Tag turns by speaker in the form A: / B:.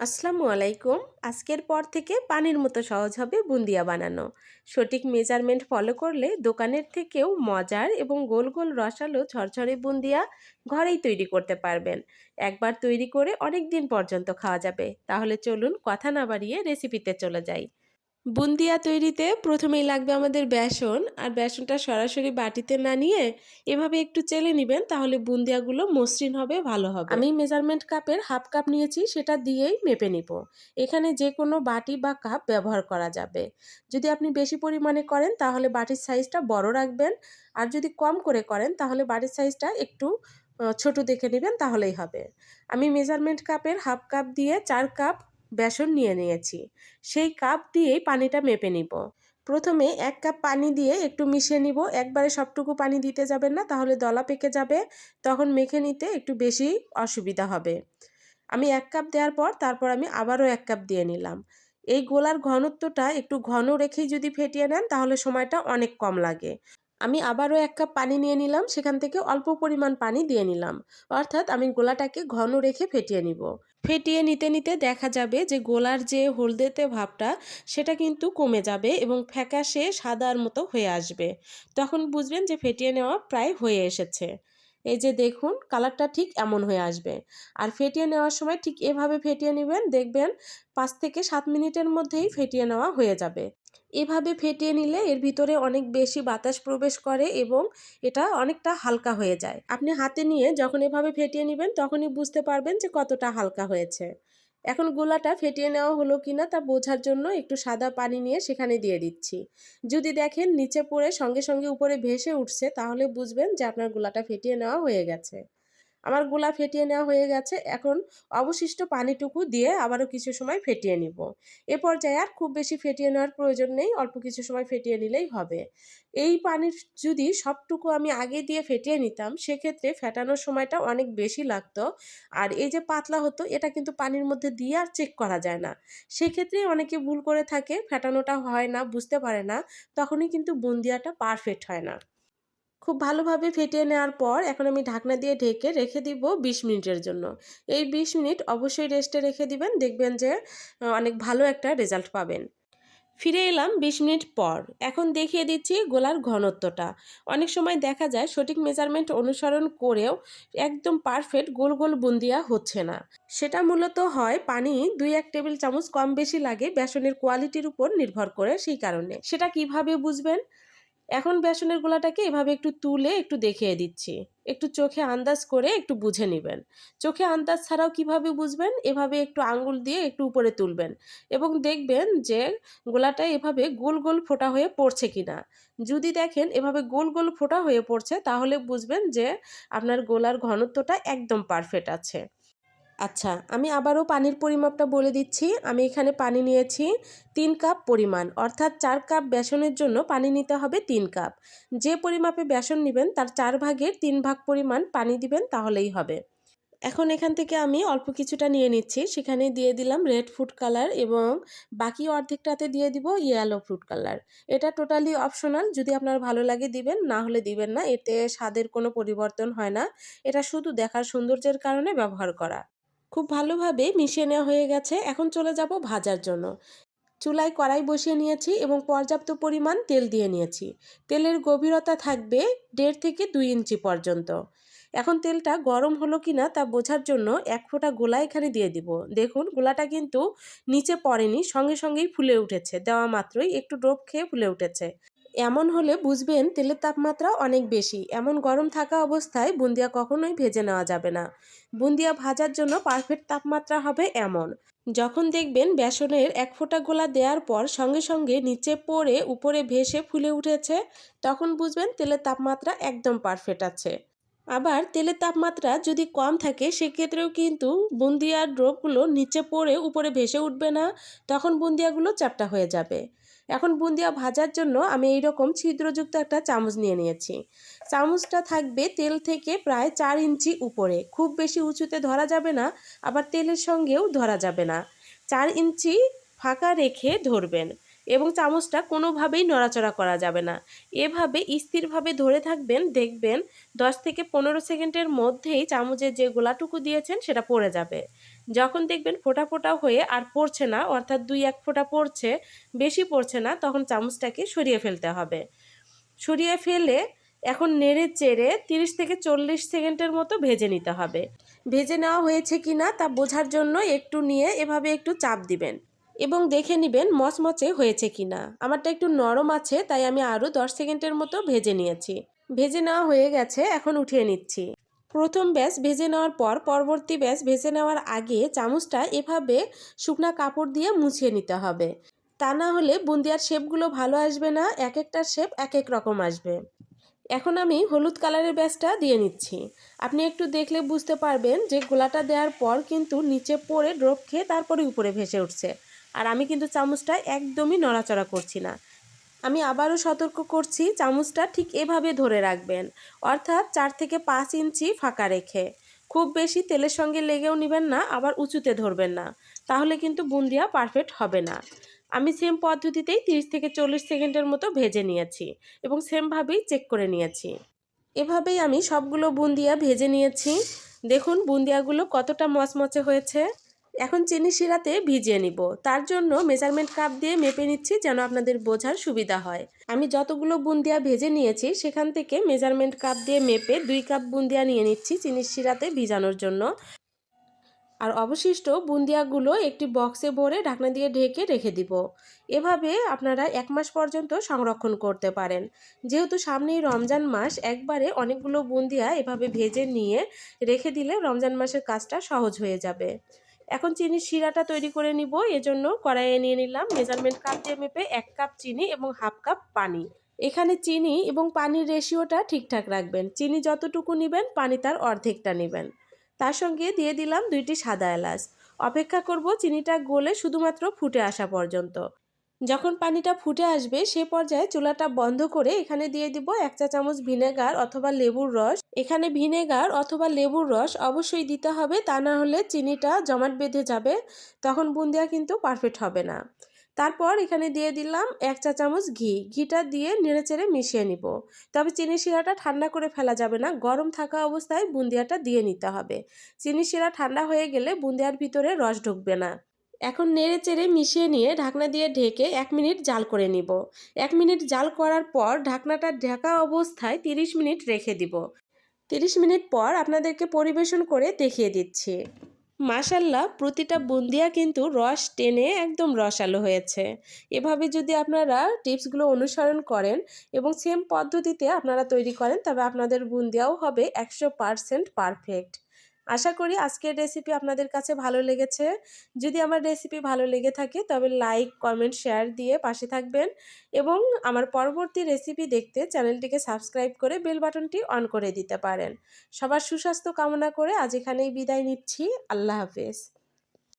A: আসসালামু আলাইকুম। আজকের পর থেকে পানির মতো সহজ হবে বুন্দিয়া বানানো। সঠিক মেজারমেন্ট ফলো করলে দোকানের থেকেও মজার এবং গোল গোল রসালো ঝরঝরে বুন্দিয়া ঘরেই তৈরি করতে পারবেন। একবার তৈরি করে অনেক দিন পর্যন্ত খাওয়া যাবে। তাহলে চলুন কথা না বাড়িয়ে রেসিপিতে চলে যাই। বুন্দিয়া তৈরিতে প্রথমেই লাগবে আমাদের বেসন, আর বেসনটা সরাসরি বাটিতে না নিয়ে এভাবে একটু চেলে নেবেন, তাহলে বুন্দিয়াগুলো মসৃণ হবে, ভালো হবে। আমি মেজারমেন্ট কাপের হাফ কাপ নিয়েছি, সেটা দিয়েই মেপে নিব। এখানে যে কোনো বাটি বা কাপ ব্যবহার করা যাবে। যদি আপনি বেশি পরিমাণে করেন, তাহলে বাটির সাইজটা বড় রাখবেন, আর যদি কম করে করেন, তাহলে বাটির সাইজটা একটু ছোট দেখে নেবেন, তাহলেই হবে। আমি মেজারমেন্ট কাপের হাফ কাপ দিয়ে চার কাপ বেসন নিয়ে নিয়েছি। সেই কাপ দিয়েই পানিটা মেপে নিব। প্রথমে এক কাপ পানি দিয়ে একটু মিশিয়ে নিব। একবারে সবটুকু পানি দিতে যাবেন না, তাহলে দলা পেকে যাবে। তখন মেখে নিতে একটু বেশি অসুবিধা হবে। আমি এক কাপ দেওয়ার পর তারপর আমি আবারও এক কাপ দিয়ে নিলাম। এই গোলার ঘনত্বটা একটু ঘন রেখেই যদি ফেটিয়ে নেন, তাহলে সময়টা অনেক কম লাগে। আমি আবারও এক কাপ পানি নিয়ে নিলাম। সেখান থেকে অল্প পরিমাণ পানি দিয়ে নিলাম। অর্থাৎ আমি গোলাটাকে ঘন রেখে ফেটিয়ে নিব। ফেটিয়ে নিতে নিতে দেখা যাবে যে গোলার যে হলদেতে ভাবটা, সেটা কিন্তু কমে যাবে এবং ফ্যাকাশে সাদার মতো হয়ে আসবে। তখন বুঝবেন যে ফেটিয়ে নেওয়া প্রায় হয়ে এসেছে। এই যে দেখুন, কালারটা ঠিক এমন হয়ে আসবে। আর ফেটিয়ে নেওয়ার সময় ঠিক এভাবে ফেটিয়ে নেবেন, দেখবেন পাঁচ থেকে সাত মিনিটের মধ্যেই ফেটিয়ে নেওয়া হয়ে যাবে। এভাবে ফেটিয়ে নিলে এর ভিতরে অনেক বেশি বাতাস প্রবেশ করে এবং এটা অনেকটা হালকা হয়ে যায়। আপনি হাতে নিয়ে যখন এভাবে ফেটিয়ে নেবেন, তখনই বুঝতে পারবেন যে কতটা হালকা হয়েছে। এখন গোলাটা ফেটিয়ে নেওয়া হলো কিনা তা বোঝার জন্য একটু সাদা পানি নিয়ে সেখানে দিয়ে দিচ্ছি। যদি দেখেন নিচে পড়ে সঙ্গে সঙ্গে উপরে ভেসে উঠছে, তাহলে বুঝবেন যে আপনার গোলাটা ফেটিয়ে নেওয়া হয়ে গেছে। আমার গোলা ফেটিয়ে নেওয়া হয়ে গেছে। এখন অবশিষ্ট পানিটুকু দিয়ে আবারও কিছু সময় ফেটিয়ে নিব। এ পর্যায়ে আর খুব বেশি ফেটিয়ে নেওয়ার প্রয়োজন নেই, অল্প কিছু সময় ফেটিয়ে নিলেই হবে। এই পানির যদি সবটুকু আমি আগে দিয়ে ফেটিয়ে নিতাম, সেক্ষেত্রে ফেটানোর সময়টা অনেক বেশি লাগতো। আর এই যে পাতলা হতো, এটা কিন্তু পানির মধ্যে দিয়ে আর চেক করা যায় না। সেক্ষেত্রে অনেকে ভুল করে থাকে, ফেটানোটা হয় না, বুঝতে পারে না, তখনই কিন্তু বুন্দিয়াটা পারফেক্ট হয় না। খুব ভালোভাবে ফেটিয়ে নেওয়ার পর এখন আমি ঢাকনা দিয়ে ঢেকে রেখে দিব বিশ মিনিটের জন্য। এই বিশ মিনিট অবশ্যই রেস্টে রেখে দিবেন, দেখবেন যে অনেক ভালো একটা রেজাল্ট পাবেন। ফিরে এলাম বিশ মিনিট পর। এখন দেখিয়ে দিচ্ছি গোলার ঘনত্বটা। অনেক সময় দেখা যায় সঠিক মেজারমেন্ট অনুসরণ করেও একদম পারফেক্ট গোল গোল বুন্দিয়া হচ্ছে না। সেটা মূলত হয় পানি দুই এক টেবিল চামচ কম বেশি লাগে বেসনের কোয়ালিটির উপর নির্ভর করে সেই কারণে। সেটা কীভাবে বুঝবেন? এখন বেসনের গোলাটাকে এভাবে একটু তুলে একটু দেখিয়ে দিচ্ছি। একটু চোখে আন্দাজ করে একটু বুঝে নেবেন। চোখে আন্দাজ ছাড়াও কীভাবে বুঝবেন? এভাবে একটু আঙ্গুল দিয়ে একটু উপরে তুলবেন এবং দেখবেন যে গোলাটা এভাবে গোল গোল ফোটা হয়ে পড়ছে কিনা। যদি দেখেন এভাবে গোল গোল ফোটা হয়ে পড়ছে, তাহলে বুঝবেন যে আপনার গোলার ঘনত্বটা একদম পারফেক্ট আছে। আচ্ছা আমি আবারও পানির পরিমাপটা বলে দিচ্ছি। আমি এখানে পানি নিয়েছি তিন কাপ পরিমাণ। অর্থাৎ চার কাপ বেসনের জন্য পানি নিতে হবে তিন কাপ। যে পরিমাপে বেসন নেবেন, তার চার ভাগের তিন ভাগ পরিমাণ পানি দিবেন, তাহলেই হবে। এখন এখান থেকে আমি অল্প কিছুটা নিয়ে নিচ্ছি। সেখানে দিয়ে দিলাম রেড ফুড কালার এবং বাকি অর্ধেকটাতে দিয়ে দিব ইয়েলো ফুড কালার। এটা টোটালি অপশনাল। যদি আপনার ভালো লাগে দিবেন, না হলে দিবেন না। এতে স্বাদের কোনো পরিবর্তন হয় না। এটা শুধু দেখার সৌন্দর্যের কারণে ব্যবহার করা। খুব ভালোভাবে মিশিয়ে নেওয়া হয়ে গেছে। এখন চলে যাব ভাজার জন্য। চুলায় কড়াই বসিয়ে নিয়েছি এবং পর্যাপ্ত পরিমাণ তেল দিয়ে নিয়েছি। তেলের গভীরতা থাকবে দেড় থেকে দুই ইঞ্চি পর্যন্ত। এখন তেলটা গরম হলো কি না তা বোঝার জন্য এক ফোঁটা গোলা এখানে দিয়ে দিব। দেখুন, গোলাটা কিন্তু নিচে পড়েনি, সঙ্গে সঙ্গেই ফুলে উঠেছে। দেওয়া মাত্রই একটু ডোপ খেয়ে ফুলে উঠেছে। এমন হলে বুঝবেন তেলের তাপমাত্রা অনেক বেশি। এমন গরম থাকা অবস্থায় বুন্দিয়া কখনোই ভেজে নেওয়া যাবে না। বুন্দিয়া ভাজার জন্য পারফেক্ট তাপমাত্রা হবে এমন। যখন দেখবেন বেসনের এক ফোঁটা গোলা দেওয়ার পর সঙ্গে সঙ্গে নিচে পড়ে উপরে ভেসে ফুলে উঠেছে, তখন বুঝবেন তেলের তাপমাত্রা একদম পারফেক্ট আছে। আবার তেলের তাপমাত্রা যদি কম থাকে, সেক্ষেত্রেও কিন্তু বুন্দিয়ার ড্রপগুলো নিচে পড়ে উপরে ভেসে উঠবে না, তখন বুন্দিয়াগুলো চ্যাপটা হয়ে যাবে। এখন বুন্দিয়া ভাজার জন্য আমি এই রকম ছিদ্রযুক্ত একটা চামচ নিয়ে নিয়েছি। চামচটা থাকবে তেল থেকে প্রায় চার ইঞ্চি উপরে। খুব বেশি উঁচুতে ধরা যাবে না, আবার তেলের সঙ্গেও ধরা যাবে না। চার ইঞ্চি ফাঁকা রেখে ধরবেন। এবং চামচটা কোনোভাবেই নড়াচড়া করা যাবে না। এভাবে স্থিরভাবে ধরে থাকবেন, দেখবেন দশ থেকে পনেরো সেকেন্ডের মধ্যেই চামচের যে গোলাটুকু দিয়েছেন সেটা পড়ে যাবে। যখন দেখবেন ফোটা ফোটা হয়ে আর পড়ছে না, অর্থাৎ দুই এক ফোঁটা পড়ছে, বেশি পড়ছে না, তখন চামচটাকে সরিয়ে ফেলতে হবে। সরিয়ে ফেলে এখন নেড়ে চেড়ে তিরিশ থেকে চল্লিশ সেকেন্ডের মতো ভেজে নিতে হবে। ভেজে নেওয়া হয়েছে কি না তা বোঝার জন্য একটু নিয়ে এভাবে একটু চাপ দিবেন। এবং দেখে নেবেন মচমচে হয়েছে কি না আমারটা একটু নরম আছে, তাই আমি আরও দশ সেকেন্ডের মতো ভেজে নিয়েছি। ভেজে নেওয়া হয়ে গেছে, এখন উঠিয়ে নিচ্ছি। প্রথম ব্যাস ভেজে নেওয়ার পর পরবর্তী ব্যাস ভেজে নেওয়ার আগে চামচটা এভাবে শুকনা কাপড় দিয়ে মুছিয়ে নিতে হবে। তা না হলে বুন্দিয়ার শেপগুলো ভালো আসবে না, এক একটার শেপ এক এক রকম আসবে। এখন আমি হলুদ কালারের ব্যাসটা দিয়ে নিচ্ছি। আপনি একটু দেখলে বুঝতে পারবেন যে গোলাটা দেওয়ার পর কিন্তু নিচে পড়ে ড্রপ খেয়ে তারপরে উপরে ভেসে উঠছে। আর আমি কিন্তু চামচটা একদমই নড়াচড়া করছি না। আমি আবারও সতর্ক করছি, চামচটা ঠিক এভাবে ধরে রাখবেন, অর্থাৎ চার থেকে পাঁচ ইঞ্চি ফাঁকা রেখে। খুব বেশি তেলের সঙ্গে লেগেও নেবেন না, আবার উঁচুতে ধরবেন না, তাহলে কিন্তু বুন্দিয়া পারফেক্ট হবে না। আমি সেম পদ্ধতিতেই তিরিশ থেকে চল্লিশ সেকেন্ডের মতো ভেজে নিয়েছি এবং সেমভাবেই চেক করে নিয়েছি। এভাবেই আমি সবগুলো বুন্দিয়া ভেজে নিয়েছি। দেখুন, বুন্দিয়াগুলো কতটা মচমচে হয়েছে। এখন চিনি শিরাতে ভিজিয়ে নিব। তার জন্য মেজারমেন্ট কাপ দিয়ে মেপে নিচ্ছি যেন আপনাদের বোঝার সুবিধা হয়। আমি যতগুলো বুন্দিয়া ভেজে নিয়েছি, সেখান থেকে মেজারমেন্ট কাপ দিয়ে মেপে দুই কাপ বুন্দিয়া নিয়ে নিচ্ছি চিনির শিরাতে ভিজানোর জন্য। আর অবশিষ্ট বুন্দিয়াগুলো একটি বক্সে ভরে ঢাকনা দিয়ে ঢেকে রেখে দিব। এভাবে আপনারা এক মাস পর্যন্ত সংরক্ষণ করতে পারেন। যেহেতু সামনেই রমজান মাস, একবারে অনেকগুলো বুন্দিয়া এভাবে ভেজে নিয়ে রেখে দিলে রমজান মাসের কাজটা সহজ হয়ে যাবে। এখন চিনির শিরাটা তৈরি করে নিব, এজন্য কড়াইয়ে নিয়ে নিলাম মেজারমেন্ট কাপ দিয়ে মেপে এক কাপ চিনি এবং হাফ কাপ পানি। এখানে চিনি এবং পানির রেশিওটা ঠিকঠাক রাখবেন। চিনি যতটুকু নেবেন, পানি তার অর্ধেকটা নেবেন। তার সঙ্গে দিয়ে দিলাম দুইটি সাদা এলাচ। অপেক্ষা করব চিনিটা গলে শুধুমাত্র ফুটে আসা পর্যন্ত। যখন পানিটা ফুটে আসবে, সে পর্যায়ে চুলাটা বন্ধ করে এখানে দিয়ে দিব এক চা চামচ ভিনেগার অথবা লেবুর রস। এখানে ভিনেগার অথবা লেবুর রস অবশ্যই দিতে হবে, তা না হলে চিনিটা জমাট বেঁধে যাবে, তখন বুন্দিয়া কিন্তু পারফেক্ট হবে না। তারপর এখানে দিয়ে দিলাম এক চা চামচ ঘি। ঘিটা দিয়ে নেড়েচেড়ে মিশিয়ে নিব। তবে চিনি শিরাটা ঠান্ডা করে ফেলা যাবে না, গরম থাকা অবস্থায় বুন্দিয়াটা দিয়ে নিতে হবে। চিনি শিরা ঠান্ডা হয়ে গেলে বুন্দিয়ার ভিতরে রস ঢুকবে না। এখন নেড়ে চেড়ে মিশিয়ে নিয়ে ঢাকনা দিয়ে ঢেকে এক মিনিট জাল করে নিব। এক মিনিট জাল করার পর ঢাকনাটা ঢাকা অবস্থায় তিরিশ মিনিট রেখে দিব। তিরিশ মিনিট পর আপনাদেরকে পরিবেশন করে দেখিয়ে দিচ্ছি। মাশাল্লাহ, প্রতিটা বুন্দিয়া কিন্তু রস টেনে একদম রসালো হয়েছে। এভাবে যদি আপনারা টিপসগুলো অনুসরণ করেন এবং সেম পদ্ধতিতে আপনারা তৈরি করেন, তবে আপনাদের বুন্দিয়াও হবে একশো পারফেক্ট। আশা করি আজকের রেসিপি আপনাদের কাছে ভালো লেগেছে। যদি আমার রেসিপি ভালো লেগে থাকে তবে লাইক কমেন্ট শেয়ার দিয়ে পাশে থাকবেন এবং আমার পরবর্তী রেসিপি দেখতে চ্যানেলটিকে সাবস্ক্রাইব করে বেল বাটনটি অন করে দিতে পারেন। সবার সুস্বাস্থ্য কামনা করে আজ এখানেই বিদায় নিচ্ছি। আল্লাহ হাফেজ।